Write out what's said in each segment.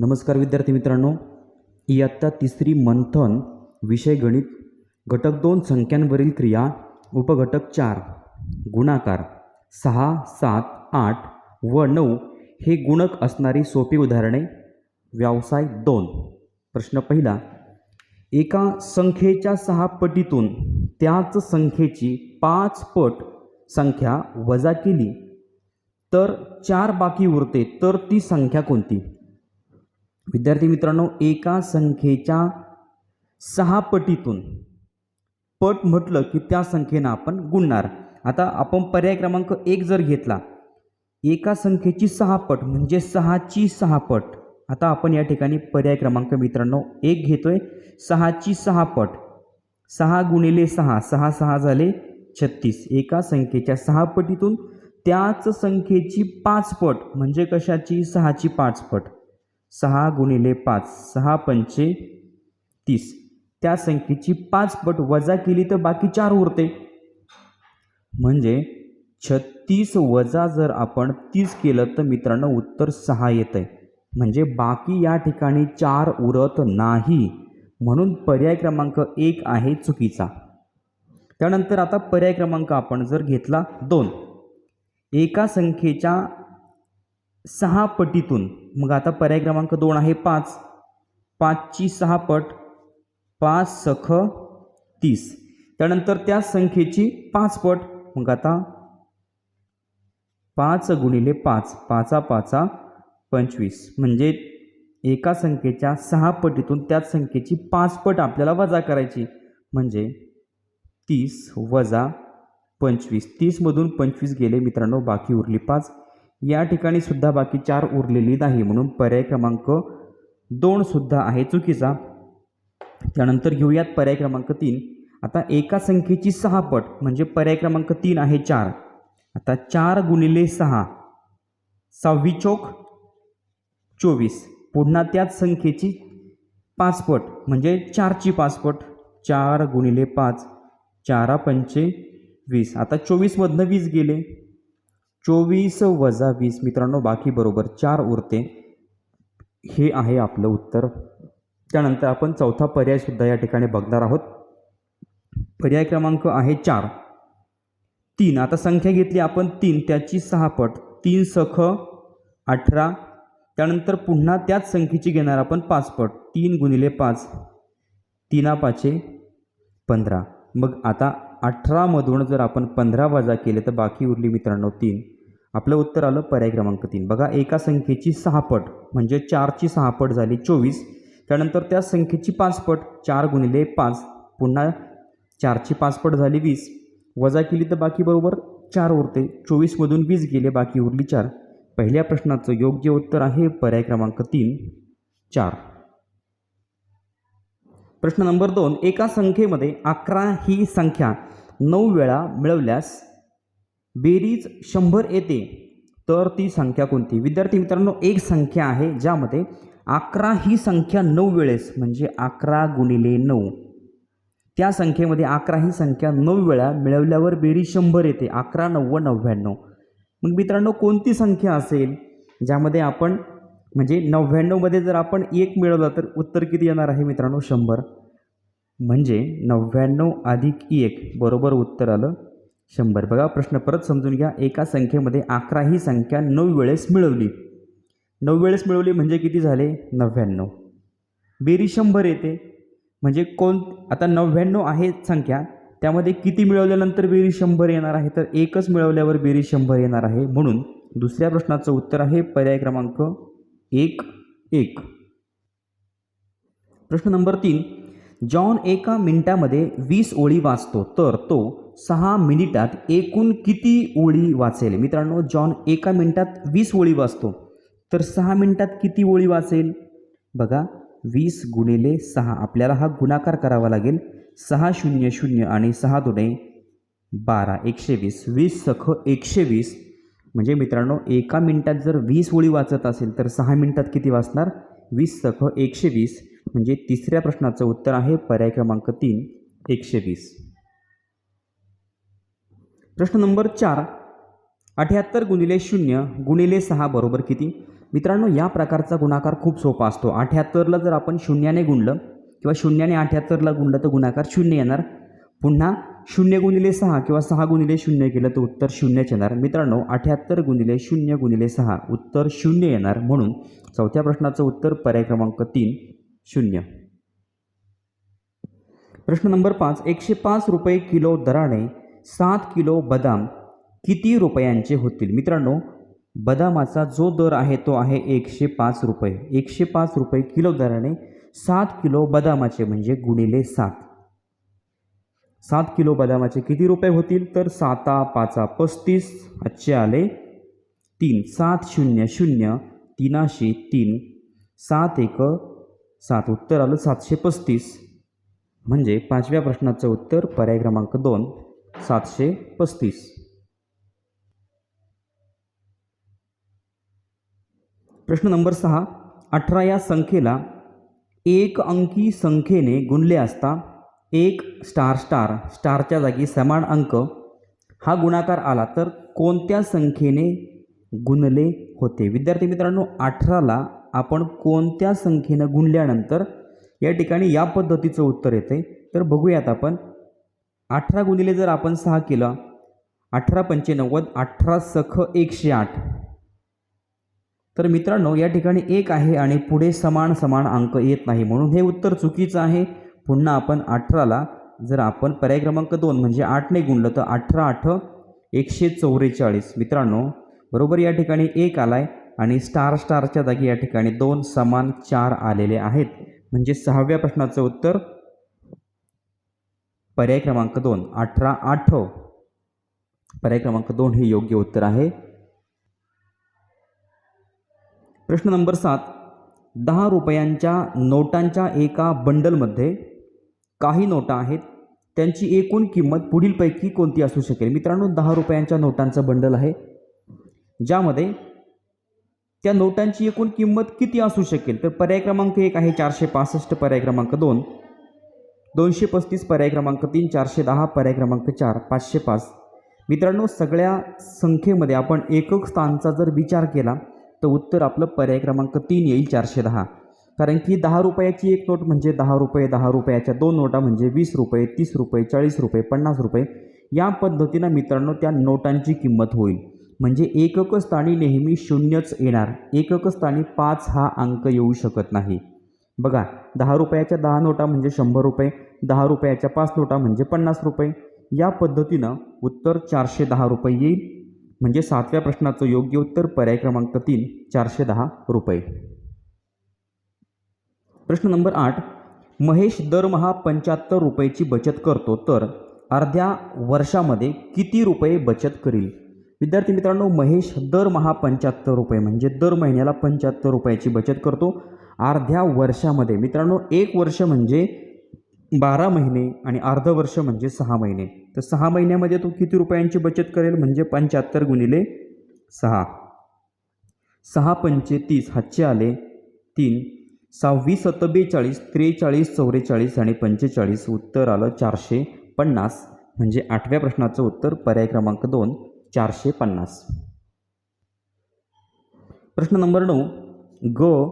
नमस्कार विद्यार्थी मित्रांनो. इयत्ता तिसरी मंथन विषय गणित घटक दोन संख्यांवरील क्रिया उपघटक चार गुणाकार सहा सात आठ व नऊ हे गुणक असणारी सोपी उदाहरणे व्यवसाय दोन. प्रश्न पहिला एका संख्येच्या सहा पटीतून त्याच संख्येची पाच पट संख्या वजा केली तर चार बाकी उरते तर ती संख्या कोणती? विद्यार्थी मित्रांनो एका संख्येच्या सहा पटीतून पट म्हटलं की त्या संख्येनं आपण गुणणार. आता आपण पर्याय क्रमांक एक जर घेतला एका संख्येची सहा पट म्हणजे सहाची सहा पट. आता आपण या ठिकाणी पर्याय क्रमांक मित्रांनो एक घेतोय. सहाची सहा पट. सहा गुणिले सहा सहा सहा झाले छत्तीस. एका संख्येच्या सहा पटीतून त्याच संख्येची पाच पट म्हणजे कशाची? सहाची पाच पट. सहा गुणिले पाच सहा पंचे तीस. त्या संख्येची पाच पट वजा केली तर बाकी चार उरते. म्हणजे छत्तीस वजा जर आपण तीस केलं तर मित्रांनो उत्तर सहा येतं आहे म्हणजे बाकी या ठिकाणी चार उरत नाही. म्हणून पर्याय क्रमांक एक आहे चुकीचा. त्यानंतर आता पर्याय क्रमांक आपण जर घेतला दोन. एका संख्येच्या सहा पटीतून. मग आता पर्याय क्रमांक दोन आहे पाच. पाचची सहा पट पाच सख तीस. त्यानंतर त्या संख्येची पाच पट. मग आता पाच गुणिले पाच पाचा पाचा पंचवीस. म्हणजे एका संख्येच्या सहा पटीतून त्याच संख्येची पाच पट आपल्याला वजा करायची. म्हणजे तीस वजा पंचवीस. तीसमधून पंचवीस गेले मित्रांनो बाकी उरली पाच. या ठिकाणी सुद्धा बाकी चार उरलेली नाही म्हणून पर्याय क्रमांक दोन सुद्धा आहे चुकीचा. त्यानंतर घेऊयात पर्याय क्रमांक तीन. आता एका संख्येची सहा पट म्हणजे पर्याय क्रमांक तीन आहे चार. आता चार गुणिले सहा सहावी चौक चोवीस. पुन्हा त्याच संख्येची पाचपट म्हणजे चारची पाचपट चार गुणिले पाच चारा पंचे वीस. आता चोवीसमधनं वीस गेले. चोवीस वजा वीस मित्रांनो बाकी बरोबर चार उरते. हे आहे आपलं उत्तर. त्यानंतर आपण चौथा पर्यायसुद्धा या ठिकाणी बघणार आहोत. पर्याय क्रमांक आहे चार. तीन. आता संख्या घेतली आपण तीन त्याची सहा पट. तीन सख अठरा. त्यानंतर पुन्हा त्याच संख्येची घेणार आपण पाच पट. तीन गुणिले पाच. तीना पाचे पंधरा. मग आता अठरामधून जर आपण पंधरा वजा केले तर बाकी उरली मित्रांनो तीन. आपलं उत्तर आलं पर्याय क्रमांक तीन. बघा एका संख्येची सहा पट म्हणजे चारची सहा पट झाली चोवीस. त्यानंतर त्या संख्येची पाच पट चार गुणिले पाच पुन्हा चारची पाच पट झाली वीस. वजा केली तर बाकी बरोबर चार उरते. चोवीसमधून वीस गेले बाकी उरली चार. पहिल्या प्रश्नाचं योग्य उत्तर आहे पर्याय क्रमांक तीन चार. प्रश्न नंबर दोन. एका संख्येमध्ये अकरा ही संख्या नऊ वेळा मिळवल्यास बेरीज शंभर येते तर ती संख्या कोणती? विद्यार्थी मित्रांनो एक संख्या आहे ज्यामध्ये अकरा ही संख्या नऊ वेळेस म्हणजे अकरा गुणिले नऊ. त्या संख्येमध्ये अकरा ही संख्या नऊ वेळा मिळवल्यावर बेरीज शंभर येते अकरा नव्व नव्याण्णव. मग मित्रांनो कोणती संख्या असेल ज्यामध्ये आपण म्हणजे नव्याण्णवमध्ये जर आपण एक मिळवला तर उत्तर किती येणार आहे मित्रांनो? शंभर. म्हणजे नव्याण्णव अधिक एक बरोबर उत्तर आलं. शंभर. बघा प्रश्न परत समजून घ्या. एका संख्येमध्ये अकरा ही संख्या नऊ वेळेस मिळवली. नऊ वेळेस मिळवली म्हणजे किती झाले? नव्याण्णव. बेरी शंभर येते. म्हणजे कोण आता नव्याण्णव आहे संख्या त्यामध्ये किती मिळवल्यानंतर बेरी शंभर येणार आहे? तर एकच मिळवल्यावर बेरी शंभर येणार आहे. म्हणून दुसऱ्या प्रश्नाचं उत्तर आहे पर्याय क्रमांक एक एक. प्रश्न नंबर तीन. जॉन एका मिनिटामध्ये वीस ओळी वाचतो. तर तो सहा मिनिटात एकूण किती ओळी वाचेल? मित्रांनो जॉन एका मिनिटात वीस ओळी वाचतो. तर सहा मिनिटात किती ओळी वाचेल? बघा वीस गुणिले सहा. आपल्याला हा गुणाकार करावा लागेल. सहा शून्य शून्य आणि सहा दोने बारा. एकशे वीस. वीस सख एकशे वीस. म्हणजे मित्रांनो एका मिनिटात जर वीस ओळी वाचत असेल तर सहा मिनिटात किती वाचणार? वीस सख एकशे वीस. म्हणजे तिसऱ्या प्रश्नाचं उत्तर आहे पर्याय क्रमांक तीन. एकशे वीस. प्रश्न नंबर चार. अठ्याहत्तर गुणिले शून्य गुणिले सहा बरोबर किती? मित्रांनो या प्रकारचा गुणाकार खूप सोपा असतो. अठ्याहत्तरला जर आपण शून्याने गुणलं किंवा शून्याने अठ्याहत्तरला गुणलं तर गुणाकार शून्य येणार. पुन्हा शून्य गुणिले सहा किंवा सहा गुणिले शून्य केलं तर उत्तर शून्यच येणार. मित्रांनो अठ्याहत्तर गुणिले शून्य गुणिले सहा उत्तर शून्य येणार. म्हणून चौथ्या प्रश्नाचं उत्तर पर्याय क्रमांक तीन शून्य. प्रश्न नंबर पाच. एकशे पाच रुपये किलो दराने सात किलो बदाम किती रुपयांचे होतील? मित्रांनो बदामाचा जो दर आहे तो आहे एकशे पाच रुपये. एकशे पाच रुपये किलो दराने सात किलो बदामाचे म्हणजे गुणिले सात. सात किलो बदामाचे किती रुपये होतील? तर साता पाचा पस्तीस आजचे आले तीन. सात शून्य शून्य तीनाशे तीन. सात एक सात उत्तर आलं सातशे पस्तीस. म्हणजे पाचव्या प्रश्नाचं उत्तर पर्याय क्रमांक दोन. सातशे पस्तीस. प्रश्न नंबर सहा. अठरा या संख्येला एक अंकी संख्येने गुणले असता एक स्टार स्टार स्टारच्या जागी समान अंक हा गुणाकार आला तर कोणत्या संख्येने गुणले होते? विद्यार्थी मित्रांनो अठराला आपण कोणत्या संख्येनं गुणल्यानंतर या ठिकाणी या पद्धतीचं उत्तर येते तर बघूयात आपण. अठरा गुणिले जर आपण सहा केलं अठरा पंचेनव्वद अठरा सख एकशे आठ. तर मित्रांनो या ठिकाणी एक आहे आणि पुढे समान समान अंक येत नाही म्हणून हे उत्तर चुकीचं आहे. पुन्हा आपण अठराला जर आपण पर्याय क्रमांक दोन म्हणजे आठने गुणलं तर अठरा आठ एकशे चौवेचाळीस. मित्रांनो बरोबर या ठिकाणी एक आलाय आणि स्टार स्टारच्या जागी या ठिकाणी दोन समान चार आलेले आहेत. म्हणजे सहाव्या प्रश्नाचं उत्तर पर्याय क्रमांक दोन अठरा आठ पर्याय क्रमांक दोन हे योग्य उत्तर आहे. प्रश्न नंबर सात दहा रुपयांच्या नोटांच्या एका बंडलमध्ये काही नोटा आहेत त्यांची एकूण किंमत पुढीलपैकी कोणती असू शकेल? मित्रांनो दहा रुपयांच्या नोटांचं बंडल आहे ज्यामध्ये त्या नोटांची एकूण किंमत किती असू शकेल? तर पर्याय क्रमांक एक आहे चारशे पासष्ट पर्याय क्रमांक दोन दोनशे पस्तीस पर्याय क्रमांक तीन चारशे दहा पर्याय क्रमांक चार पाचशे पाच. मित्रांनो सगळ्या संख्येमध्ये आपण एकक स्थानचा जर विचार केला तर उत्तर आपलं पर्याय क्रमांक तीन येईल चारशे दहा. कारण की दहा रुपयाची एक नोट म्हणजे दहा रुपये दहा रुपयाच्या दोन नोटा म्हणजे वीस रुपये तीस रुपये चाळीस रुपये पन्नास रुपये. या पद्धतीनं मित्रांनो त्या नोटांची किंमत होईल. म्हणजे एकक स्थानी नेहमी शून्यच येणार. एकक स्थानी पाच हा अंक येऊ शकत नाही. बघा दहा रुपयाच्या दहा नोटा म्हणजे शंभर रुपये दहा रुपयाच्या पाच नोटा म्हणजे पन्नास रुपये. या पद्धतीनं उत्तर चारशे दहा रुपये येईल. म्हणजे सातव्या प्रश्नाचं योग्य उत्तर पर्याय क्रमांक तीन चारशे दहा रुपये. प्रश्न नंबर आठ महेश दरमहा पंच्याहत्तर रुपयाची बचत करतो तर अर्ध्या वर्षामध्ये किती रुपये बचत करील? विद्यार्थी मित्रांनो महेश दरमहा पंच्याहत्तर रुपये म्हणजे दर महिन्याला पंच्याहत्तर रुपयाची बचत करतो. अर्ध्या वर्षामध्ये मित्रांनो एक वर्ष म्हणजे बारा महिने आणि अर्ध वर्ष म्हणजे सहा महिने. तर सहा महिन्यामध्ये तो किती रुपयांची बचत करेल? म्हणजे पंच्याहत्तर गुणिले सहा. सहा पंचे तीस हातचे आले तीन. सहावी सत बेचाळीस त्रेचाळीस चौवेचाळीस आणि पंचेचाळीस उत्तर आलं चारशे पन्नास. म्हणजे आठव्या प्रश्नाचं उत्तर पर्याय क्रमांक दोन. चारशे पन्नास. प्रश्न नंबर नऊ. ग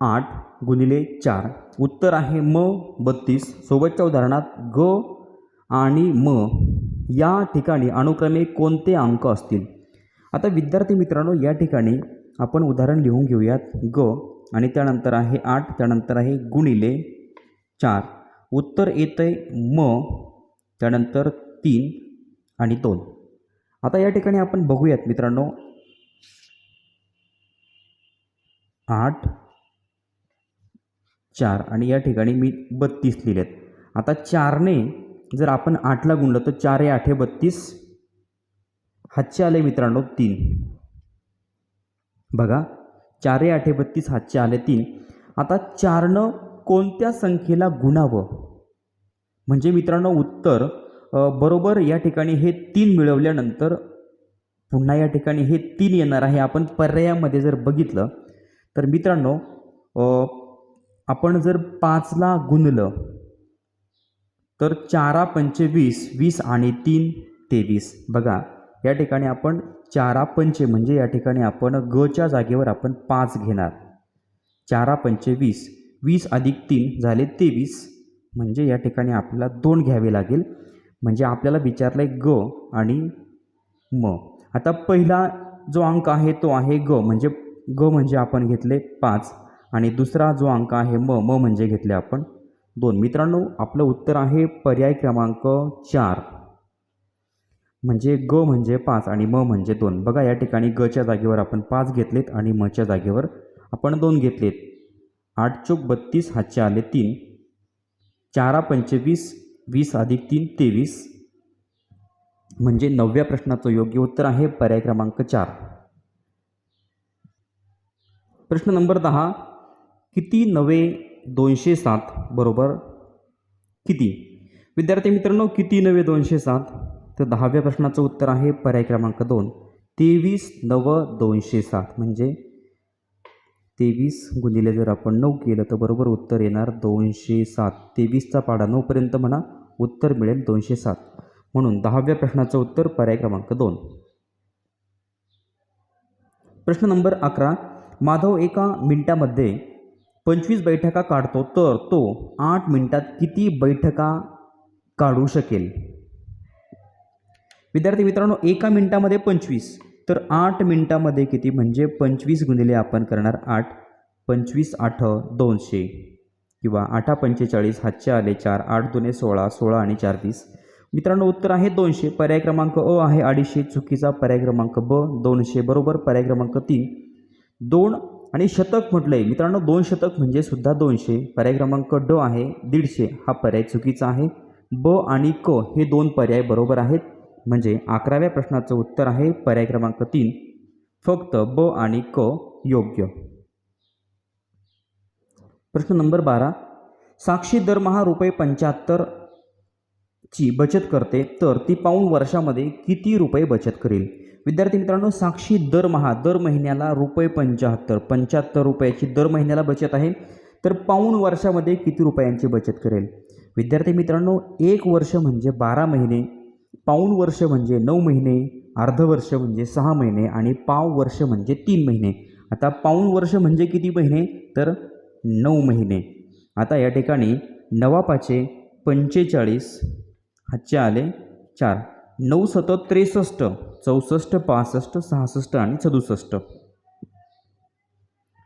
आठ गुणिले चार. उत्तर आहे म बत्तीस. सोबतच्या उदाहरणात ग आणि म या ठिकाणी अनुक्रमे कोणते अंक असतील? आता विद्यार्थी मित्रांनो या ठिकाणी आपण उदाहरण लिहून घेऊयात. ग आणि त्यानंतर आहे आठ त्यानंतर आहे गुणिले चार. उत्तर येतं आहे म त्यानंतर तीन आणि दोन. आता या ठिकाणी आपण बघूयात मित्रांनो. आठ चार आणि या ठिकाणी मी बत्तीस लिहिलेत. आता चारने जर आपण आठला गुणलं तर चार हे आठे बत्तीस. हातचे आले मित्रांनो तीन. बघा चार हे आठे बत्तीस हातचे आले तीन. आता चारनं कोणत्या संख्येला गुणावं? म्हणजे मित्रांनो उत्तर बरोबर या ठिकाणी हे तीन मिळवल्यानंतर पुन्हा या ठिकाणी हे तीन येणार आहे. आपण पर्यायामध्ये जर बघितलं तर मित्रांनो आपण जर पाचला गुणलं तर चारा पंचवीस वीस आणि तीन तेवीस. बघा या ठिकाणी आपण चारा पंचे म्हणजे या ठिकाणी आपण गच्या जागेवर आपण पाच घेणार. चारा पंचे वीस वीस अधिक तीन झाले तेवीस म्हणजे या ठिकाणी आपल्याला दोन घ्यावे लागेल. म्हणजे आपल्याला विचारलं आहे ग आणि म. आता पहिला जो अंक आहे तो आहे ग. म्हणजे ग म्हणजे आपण घेतले पाच आणि दुसरा जो अंक आहे म म म्हणजे घेतले आपण दोन. मित्रांनो आपलं उत्तर आहे पर्याय क्रमांक चार. म्हणजे ग म्हणजे पाच आणि म म्हणजे दोन. बघा या ठिकाणी गच्या जागेवर आपण पाच घेतलेत आणि मच्या जागेवर आपण दोन घेतलेत. आठ चोक बत्तीस हातचे आले तीन. चारा पंचवीस वीस अधिक तीन तेवीस. म्हणजे नवव्या प्रश्नाचं योग्य उत्तर आहे पर्याय क्रमांक चार. प्रश्न नंबर दहा किती नवे दोनशे सात बरोबर? किती? विद्यार्थी मित्रांनो किती नवे दोनशे सात? तर दहाव्या प्रश्नाचं उत्तर आहे पर्याय क्रमांक दोन. तेवीस नव दोनशे सात. म्हणजे तेवीस गुणिले जर आपण नऊ केलं तर बरोबर उत्तर येणार दोनशे सात. तेवीसचा पाडा नऊपर्यंत म्हणा उत्तर मिळेल दोनशे सात. म्हणून दहाव्या प्रश्नाचं उत्तर पर्याय क्रमांक दोन. प्रश्न नंबर अकरा. माधव एका मिनिटामध्ये पंचवीस बैठका काढतो तर तो आठ मिनिटात किती बैठका काढू शकेल? विद्यार्थी मित्रांनो एका मिनिटामध्ये पंचवीस. तर आठ मिनिटामध्ये किती? म्हणजे पंचवीस गुणिले आपण करणार आठ. पंचवीस आठ दोनशे. किंवा आठा पंचेचाळीस हातचे आले चार आठ दोने सोळा सोळा आणि चार तीस. मित्रांनो उत्तर आहे दोनशे पर्याय क्रमांक अ आहे अडीचशे चुकीचा पर्याय क्रमांक ब दोनशे बरोबर पर्याय क्रमांक तीन. दोन आणि शतक म्हटलं आहे मित्रांनो दोन शतक म्हणजे सुद्धा दोनशे पर्याय क्रमांक ड आहे दीडशे हा पर्याय चुकीचा आहे. ब आणि क हे दोन पर्याय बरोबर आहेत. म्हणजे अकराव्या प्रश्नाचं उत्तर आहे पर्याय क्रमांक तीन. फक्त ब आणि क योग्य. प्रश्न नंबर बारा. साक्षी दरमहा रुपये पंच्याहत्तर ची बचत करते तर ती पाऊण वर्षामध्ये किती रुपये बचत करेल? विद्यार्थी मित्रांनो साक्षी दरमहा दर महिन्याला रुपये पंच्याहत्तर पंच्याहत्तर रुपयाची दर महिन्याला बचत आहे तर पाऊण वर्षामध्ये किती रुपयांची बचत करेल? विद्यार्थी मित्रांनो एक वर्ष म्हणजे बारा महिने पाऊण वर्ष म्हणजे नऊ महिने अर्ध वर्ष म्हणजे सहा महिने आणि पाव वर्ष म्हणजे तीन महिने. आता पाऊण वर्ष म्हणजे किती महिने? तर नऊ महिने. आता या ठिकाणी नवापाचे पंचेचाळीस हातचे आले चार नऊ सतत त्रेसष्ट चौसष्ट पासष्ट सहासष्ट आणि सदुसष्ट.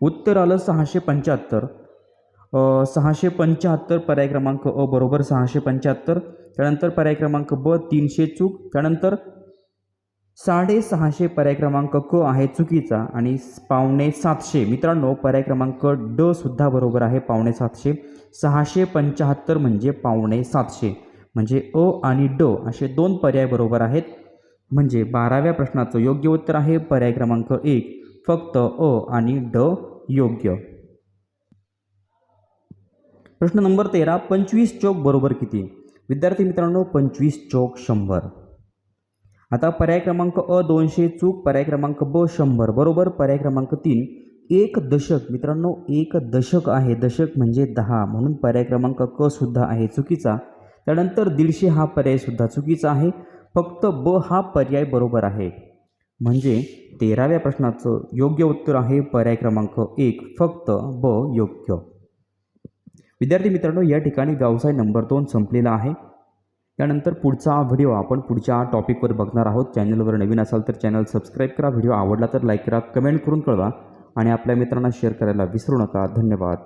उत्तर आलं सहाशे पंच्याहत्तर. सहाशे पंच्याहत्तर पर्याय क्रमांक अ बरोबर सहाशे पंच्याहत्तर. त्यानंतर पर्याय क्रमांक ब तीनशे चूक. त्यानंतर साडेसहाशे पर्याय क्रमांक क आहे चुकीचा आणि पावणे सातशे. मित्रांनो पर्याय क्रमांक ड सुद्धा बरोबर आहे पावणे सातशे. सहाशे पंच्याहत्तर म्हणजे पावणे सातशे. म्हणजे अ आणि ड असे दोन पर्याय बरोबर आहेत. म्हणजे बाराव्या प्रश्नाचं योग्य उत्तर आहे पर्याय क्रमांक एक. फक्त अ आणि ड योग्य. प्रश्न नंबर तेरा पंचवीस चौक बरोबर किती? विद्यार्थी मित्रांनो पंचवीस चौक शंभर. आता पर्याय क्रमांक अ दोनशे चूक पर्याय क्रमांक ब शंभर बरोबर पर्याय क्रमांक तीन एक दशक. मित्रांनो एक दशक आहे. दशक म्हणजे दहा. म्हणून पर्याय क्रमांक क सुद्धा आहे चुकीचा. त्यानंतर दीडशे हा पर्यायसुद्धा चुकीचा आहे. फक्त ब हा पर्याय बरोबर आहे. म्हणजे तेराव्या प्रश्नाचं योग्य उत्तर आहे पर्याय क्रमांक एक. फक्त ब योग्य. विद्यार्थी मित्रांनो या ठिकाणी व्यवसाय नंबर दोन संपलेला आहे. त्यानंतर पुढचा व्हिडिओ आपण पुढच्या टॉपिकवर बघणार आहोत. चॅनलवर नवीन असाल तर चॅनल सबस्क्राईब करा. व्हिडिओ आवडला तर लाईक करा कमेंट करून कळवा आणि आपल्या मित्रांना शेअर करायला विसरू नका. धन्यवाद.